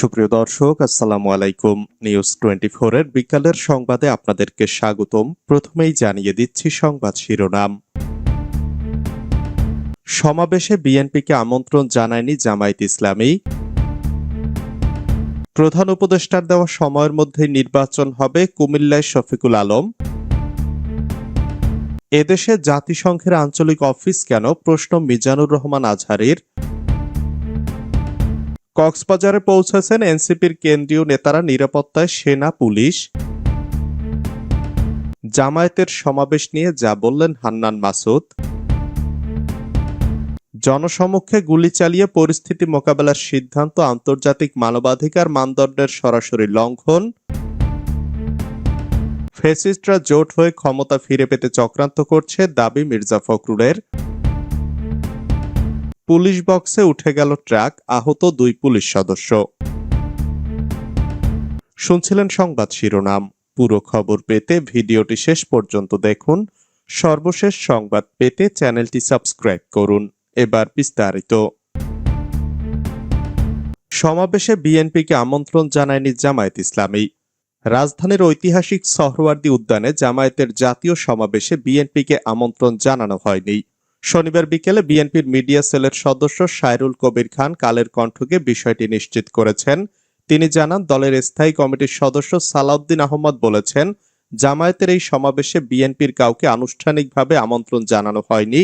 সুপ্রিয় দর্শক, আসসালামু আলাইকুম। নিউজ টোয়েন্টি এর বিকালের সংবাদে আপনাদেরকে স্বাগতম। প্রথমেই জানিয়ে দিচ্ছি সংবাদ শিরোনাম। সমাবেশে বিএনপিকে আমন্ত্রণ জানায়নি জামায়াত ইসলামী। প্রধান উপদেষ্টার দেওয়া সময়ের মধ্যে নির্বাচন হবে কুমিল্লায় শফিকুল আলম। এদেশে জাতিসংঘের আঞ্চলিক অফিস কেন? প্রশ্ন মিজানুর রহমান আজহারির। কক্সবাজারে পৌঁছেছেন এনসিপির কেন্দ্রীয় নেতারা নিরাপত্তায় সেনা, পুলিশ। জামায়াতের সমাবেশ নিয়ে যা বললেন হান্নান মাসুদ। জনসমক্ষে গুলি চালিয়ে পরিস্থিতি মোকাবেলার সিদ্ধান্ত, আন্তর্জাতিক মানবাধিকার মানদণ্ডের সরাসরি লঙ্ঘন। ফেসিস্টরা জোট হয়ে ক্ষমতা ফিরে পেতে চক্রান্ত করছে দাবি মির্জা ফখরুলের। পুলিশ বক্সে উঠে গেল ট্রাক, আহত দুই পুলিশ সদস্য। শুনছিলেন সংবাদ শিরোনাম। পুরো খবর পেতে ভিডিওটি শেষ পর্যন্ত দেখুন। সর্বশেষ সংবাদ পেতে চ্যানেলটি সাবস্ক্রাইব করুন। এবার বিস্তারিত। সমাবেশে বিএনপিকে আমন্ত্রণ জানায়নি জামায়াত ইসলামী। রাজধানীর ঐতিহাসিক সহরওয়ার্দী উদ্যানে জামায়াতের জাতীয় সমাবেশে বিএনপিকে আমন্ত্রণ জানানো হয়নি। শনিবার বিকেলে বিএনপির মিডিয়া সেলের সদস্য সাইরুল কবির খান কালের কণ্ঠকে বিষয়টি নিশ্চিত করেছেন। তিনি জানান, দলের স্থায়ী কমিটির সদস্য সালাউদ্দিন আহমদ বলেছেন, জামায়াতের এই সমাবেশে বিএনপির কাউকে আনুষ্ঠানিকভাবে আমন্ত্রণ জানানো হয়নি।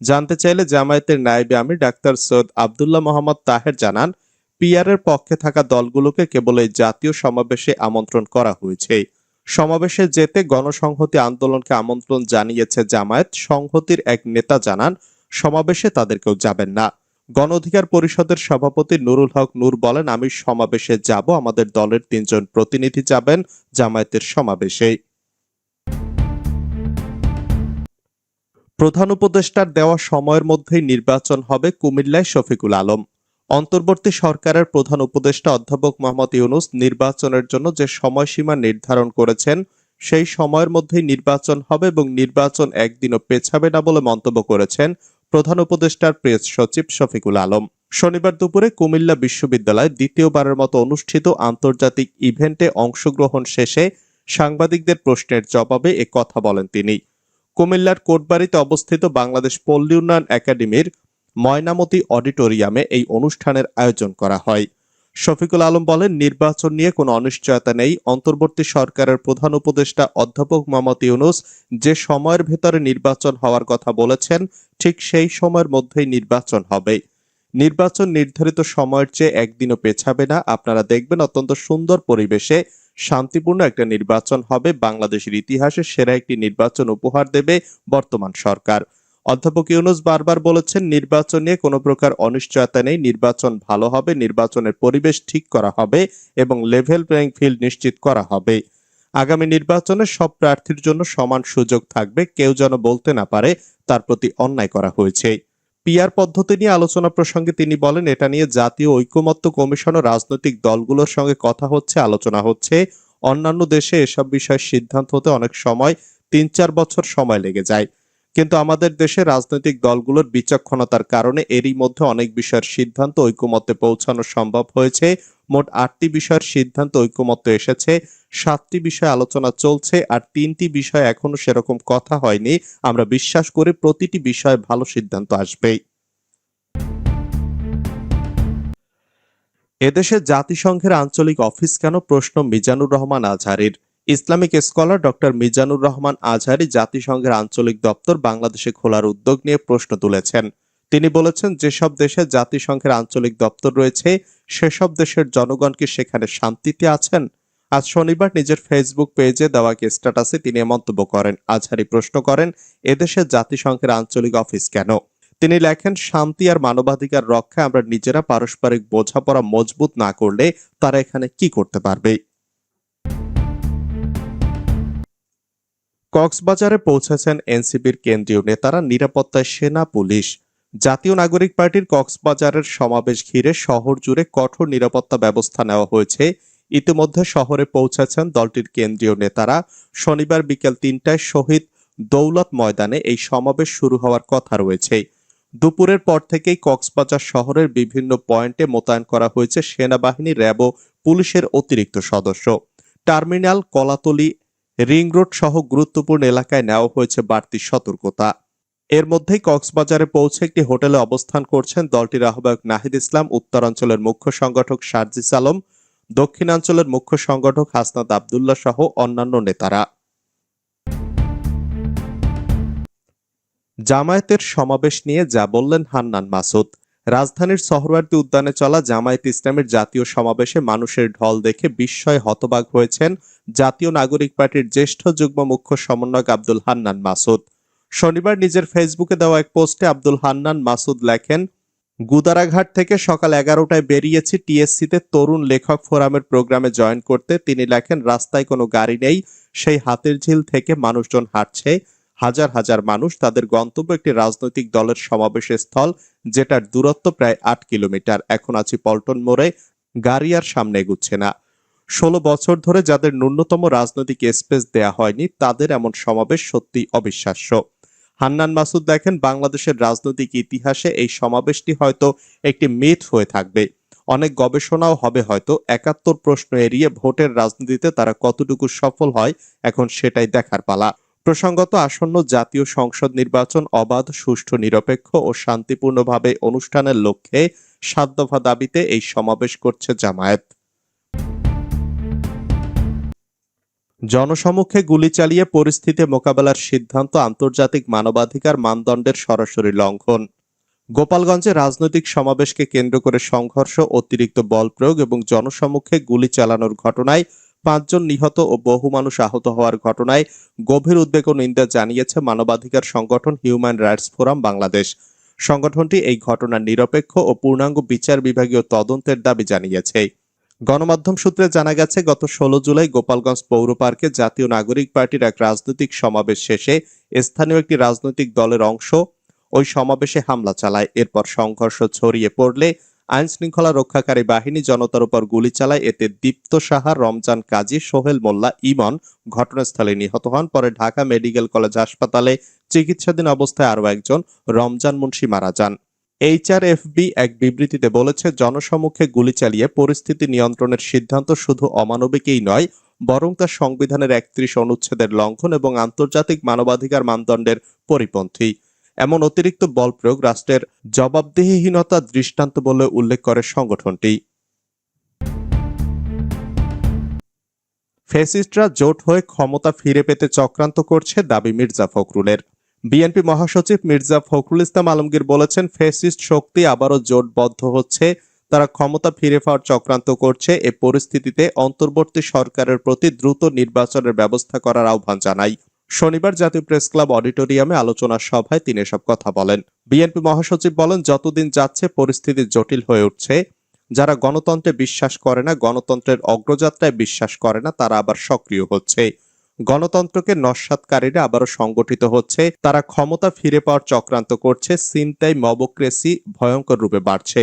জানতে চাইলে জামায়াতের নায়েবে আমির ডাক্তার সৈয়দ আবদুল্লাহ মোহাম্মদ তাহের জানান, পিআরের পক্ষে থাকা দলগুলোকে কেবল এই জাতীয় সমাবেশে আমন্ত্রণ করা হয়েছে। সমাবেশে যেতে গণসংহতি আন্দোলনকে আমন্ত্রণ জানিয়েছে জামায়াত। সংহতির এক নেতা জানান, সমাবেশে তাদের কেউ যাবেন না। গণ অধিকার পরিষদের সভাপতি নুরুল হক নূর বলেন, আমি সমাবেশে যাব, আমাদের দলের তিনজন প্রতিনিধি যাবেন জামায়াতের সমাবেশে। প্রধান উপদেষ্টার দেওয়া সময়ের মধ্যেই নির্বাচন হবে কুমিল্লায় শফিকুল আলম। অন্তর্বর্তী সরকারের প্রধান উপদেষ্টা অধ্যাপক মোহাম্মদ ইউনুস নির্বাচনের জন্য যে সময়সীমা নির্ধারণ করেছেন, সেই সময়ের মধ্যেই নির্বাচন হবে এবং নির্বাচন একদিনও পেছাবে না বলে মন্তব্য করেছেন প্রধান উপদেষ্টার প্রেস সচিব শফিকুল আলম। শনিবার দুপুরে কুমিল্লা বিশ্ববিদ্যালয়ে দ্বিতীয়বারের মতো অনুষ্ঠিত আন্তর্জাতিক ইভেন্টে অংশগ্রহণ শেষে সাংবাদিকদের প্রশ্নের জবাবে এ কথা বলেন তিনি। কুমিল্লার কোটবাড়িতে অবস্থিত বাংলাদেশ পল্লী উন্নয়ন একাডেমির ময়নামতি অডিটোরিয়ামে এই অনুষ্ঠানের আয়োজন করা হয়। শফিকুল আলম বলেন, নির্বাচন নিয়ে কোনো অনিশ্চয়তা নেই। অন্তর্বর্তী সরকারের প্রধান উপদেষ্টা অধ্যাপক মোহাম্মদ ইউনুস যে সময়ের ভেতরে নির্বাচন হওয়ার কথা বলেছেন, ঠিক সেই সময়ের মধ্যেই নির্বাচন হবে। নির্বাচন নির্ধারিত সময়ের চেয়ে একদিনও পেছাবে না। আপনারা দেখবেন অত্যন্ত সুন্দর পরিবেশে শান্তিপূর্ণ একটা নির্বাচন হবে। বাংলাদেশের ইতিহাসে সেরা একটি নির্বাচন উপহার দেবে বর্তমান সরকার। অধ্যাপক ইউনুস বারবার বলেছেন, নির্বাচন নিয়ে কোনো প্রকার অনিশ্চয়তা নেই, নির্বাচন ভালো হবে, নির্বাচনের পরিবেশ ঠিক করা হবে এবং লেভেল প্লেয়িং ফিল্ড নিশ্চিত করা হবে। আগামী নির্বাচনে সব প্রার্থীর জন্য সমান সুযোগ থাকবে, কেউ যেন বলতে না পারে তার প্রতি অন্যায় করা হয়েছে। পিআর পদ্ধতি নিয়ে আলোচনা প্রসঙ্গে তিনি বলেন, এটা নিয়ে জাতীয় ঐকমত্য কমিশন ও রাজনৈতিক দলগুলোর সঙ্গে কথা হচ্ছে, আলোচনা হচ্ছে। অন্যান্য দেশে এসব বিষয়ে সিদ্ধান্ত হতে অনেক সময়, তিন চার বছর সময় লেগে যায়। কিন্তু আমাদের দেশে রাজনৈতিক দলগুলোর বিচক্ষণতার কারণে এরই মধ্যে অনেক বিষয়ের সিদ্ধান্ত ঐকমত্যে পৌঁছানো সম্ভব হয়েছে। মোট আটটি বিষয়ের সিদ্ধান্ত ঐকমত্য এসেছে। সাতটি বিষয়ে আলোচনা চলছে আর তিনটি বিষয় এখনও সেরকম কথা হয়নি। আমরা বিশ্বাস করি প্রতিটি বিষয়ে ভালো সিদ্ধান্ত আসবেই। এদেশে জাতিসংঘের আঞ্চলিক অফিস কেন প্রশ্ন Mizanur Rahman আজহারির? Islamic scholar doctor Mizanur Rahman Azhari জাতিসংঘের আঞ্চলিক দপ্তর বাংলাদেশে খোলার উদ্যোগ নিয়ে প্রশ্ন তুলেছেন। তিনি বলেছেন, যেসব দেশে জাতিসংঘের আঞ্চলিক দপ্তর রয়েছে, সেসব দেশের জনগণ কি সেখানে শান্তিতে আছেন? আজ শনিবার নিজের ফেসবুক পেজে দেওয়া এক স্ট্যাটাসে তিনি মন্তব্য করেন। আজহারি প্রশ্ন করেন এদেশে জাতিসংঘের আঞ্চলিক অফিস কেন? তিনি লেখেন, শান্তি আর মানবাধিকার রক্ষায় আমরা নিজেরা পারস্পরিক বোঝাপড়া মজবুত না করলে তারা এখানে কি করতে পারবে? কক্সবাজারে পৌঁছেছেন এনসিপির কেন্দ্রীয় নেতারা নিরাপত্তায় সেনা, পুলিশ। জাতীয় নাগরিক পার্টির কক্সবাজারের সমাবেশ ঘিরে শহর জুড়ে কঠোর নিরাপত্তা ব্যবস্থা নেওয়া হয়েছে। ইতিমধ্যে শহরে পৌঁছেছেন দলটির কেন্দ্রীয় নেতারা। শনিবার বিকেল তিনটায় শহীদ দৌলত ময়দানে এই সমাবেশ শুরু হওয়ার কথা রয়েছে। দুপুরের পর থেকেই কক্সবাজার শহরের বিভিন্ন পয়েন্টে মোতায়েন করা হয়েছে সেনাবাহিনী, র্যাব পুলিশের অতিরিক্ত সদস্য। টার্মিনাল, কলাতলি রিং রোড সহ গুরুত্বপূর্ণ এলাকায় নেওয়া হয়েছে বাড়তি সতর্কতা। এর মধ্যেই কক্সবাজারে পৌঁছে একটি হোটেলে অবস্থান করছেন দলটির আহ্বায়ক নাহিদ ইসলাম, উত্তরাঞ্চলের মুখ্য সংগঠক সার্জিস আলম, দক্ষিণাঞ্চলের মুখ্য সংগঠক হাসনাত আবদুল্লাহ সহ অন্যান্য নেতারা। জামায়াতের সমাবেশ নিয়ে যা বললেন হান্নান মাসুদ। রাজধানীর সহরওয়ার্দী উদ্যানে চলা জামায়াত ইসলামের জাতীয় সমাবেশে মানুষের ঢল দেখে বিস্ময়ে হতবাক হয়েছেন জাতীয় নাগরিক পার্টির জ্যেষ্ঠ যুগ্ম মুখ্য সমন্বয়ক আব্দুল হান্নান মাসুদ। শনিবার নিজের ফেসবুকে দেওয়া এক পোস্টে আব্দুল হান্নান মাসুদ লেখেন, গুদারাঘাট থেকে সকাল এগারোটায় বেরিয়েছি টিএসসিতে তরুণ লেখক ফোরামের প্রোগ্রামে জয়েন করতে। তিনি লেখেন, রাস্তায় কোনো গাড়ি নেই, সেই হাতের ঝিল থেকে মানুষজন হাঁটছে। হাজার হাজার মানুষ তাদের গন্তব্য একটি রাজনৈতিক দলের সমাবেশ স্থল, যেটার দূরত্ব প্রায় আট কিলোমিটার। এখন আছি পল্টন মোড়ে, গাড়ি আর সামনে এগুচ্ছে না। ষোলো বছর ধরে যাদের ন্যূনতম রাজনৈতিক স্পেস দেয়া হয়নি, তাদের এমন সমাবেশ সত্যি অবিশ্বাস্য। হান্নান মাসুদ দেখেন, বাংলাদেশের রাজনৈতিক ইতিহাসে এই সমাবেশটি হয়তো একটি মিথ হয়ে থাকবে। অনেক গবেষণাও হবে হয়তো, একাত্তর প্রশ্ন এড়িয়ে ভোটের রাজনীতিতে তারা কতটুকু সফল হয়, এখন সেটাই দেখার পালা। প্রসঙ্গত আসন্ন জাতীয় সংসদ নির্বাচন অবাধ, সুষ্ঠু, নিরপেক্ষ ও শান্তিপূর্ণভাবে অনুষ্ঠানের লক্ষ্যে সাত দফা দাবিতে এই সমাবেশ করছে জামায়াত। জনসমক্ষে গুলি চালিয়ে পরিস্থিতি মোকাবেলার সিদ্ধান্ত আন্তর্জাতিক মানবাধিকার মানদণ্ডের সরাসরি লঙ্ঘন। গোপালগঞ্জে রাজনৈতিক সমাবেশকে কেন্দ্র করে সংঘর্ষ, অতিরিক্ত বল প্রয়োগ এবং জনসমক্ষে গুলি চালানোর ঘটনায় পাঁচজন নিহত ও বহু মানুষ আহত হওয়ার ঘটনায় গভীর উদ্বেগ ও নিন্দা জানিয়েছে মানবাধিকার সংগঠন হিউম্যান রাইটস ফোরাম বাংলাদেশ। সংগঠনটি এই ঘটনার নিরপেক্ষ ও পূর্ণাঙ্গ বিচার বিভাগীয় তদন্তের দাবি জানিয়েছে। গণমাধ্যম সূত্রে জানা গেছে, গত ষোলো জুলাই গোপালগঞ্জ পৌর পার্কে জাতীয় নাগরিক পার্টির এক রাজনৈতিক সমাবেশ শেষে স্থানীয় একটি রাজনৈতিক দলের অংশ ওই সমাবেশে হামলা চালায়। এরপর সংঘর্ষ ছড়িয়ে পড়লে আইন শৃঙ্খলা রক্ষাকারী বাহিনী জনতার উপর গুলি চালায়। এতে দীপ্ত সাহা, রমজান কাজী, সোহেল মোল্লা, ইমন ঘটনাস্থলে নিহত হন। পরে ঢাকা মেডিকেল কলেজ হাসপাতালে চিকিৎসাধীন অবস্থায় আরও একজন রমজান মুন্সি মারা যান। এইচআরএফবি এক বিবৃতিতে বলেছে, জনসমক্ষে গুলি চালিয়ে পরিস্থিতি নিয়ন্ত্রণের সিদ্ধান্ত শুধু অমানবিকই নয়, বরং তা সংবিধানের একত্রিশ অনুচ্ছেদের লঙ্ঘন এবং আন্তর্জাতিক মানবাধিকার মানদণ্ডের পরিপন্থী। এমন অতিরিক্ত বল প্রয়োগ রাষ্ট্রের জবাবদিহিহীনতা দৃষ্টান্ত বলে উল্লেখ করে সংগঠনটি। ফেসিস্টরা জোট হয়ে ক্ষমতা ফিরে পেতে চক্রান্ত করছে দাবি মির্জা ফখরুলের। বিএনপি মহাসচিব মির্জা ফখরুল ইসলাম আলমগীর বলেছেন, ফেসিস্ট শক্তি আবারও জোটবদ্ধ হচ্ছে, তারা ক্ষমতা ফিরে পাওয়ার চক্রান্ত করছে, এ পরিস্থিতিতে অন্তর্বর্তী সরকারের প্রতি দ্রুত নির্বাচনের ব্যবস্থা করার আহ্বান জানাই শনিবার জাতীয় প্রেস ক্লাব অডিটোরিয়ামে আলোচনা সভায় তিনি এসব কথা বলেন। বিএনপি মহাসচিব বলেন, যতদিন যাচ্ছে পরিস্থিতি জটিল হয়ে উঠছে। যারা গণতন্ত্রে বিশ্বাস করে না, গণতন্ত্রের অগ্রযাত্রায় বিশ্বাস করে না, তারা আবার সক্রিয় হচ্ছে। গণতন্ত্রকে নস্বাতকারীরা আবারও সংগঠিত হচ্ছে। তারা ক্ষমতা ফিরে পাওয়ার চক্রান্ত করছে। সিনতাই মবক্রেসি ভয়ঙ্কর রূপে বাড়ছে।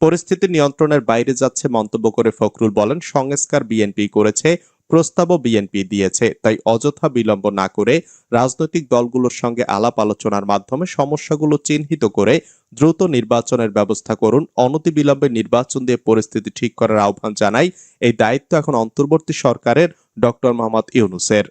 পরিস্থিতি নিয়ন্ত্রণের বাইরে যাচ্ছে মন্তব্য করে ফখরুল বলেন, সংস্কার বিএনপি করেছে। প্রস্তাবও বিএনপি দিয়েছে, তাই অযথা বিলম্ব না করে রাজনৈতিক দলগুলোর সঙ্গে আলাপ আলোচনার মাধ্যমে সমস্যাগুলো চিহ্নিত করে দ্রুত নির্বাচনের ব্যবস্থা করুন। অনতিবিলম্বে নির্বাচন দিয়ে পরিস্থিতি ঠিক করার আহ্বান জানাই এই দায়িত্ব এখন অন্তর্বর্তী সরকারের ডক্টর মোহাম্মদ ইউনুসের।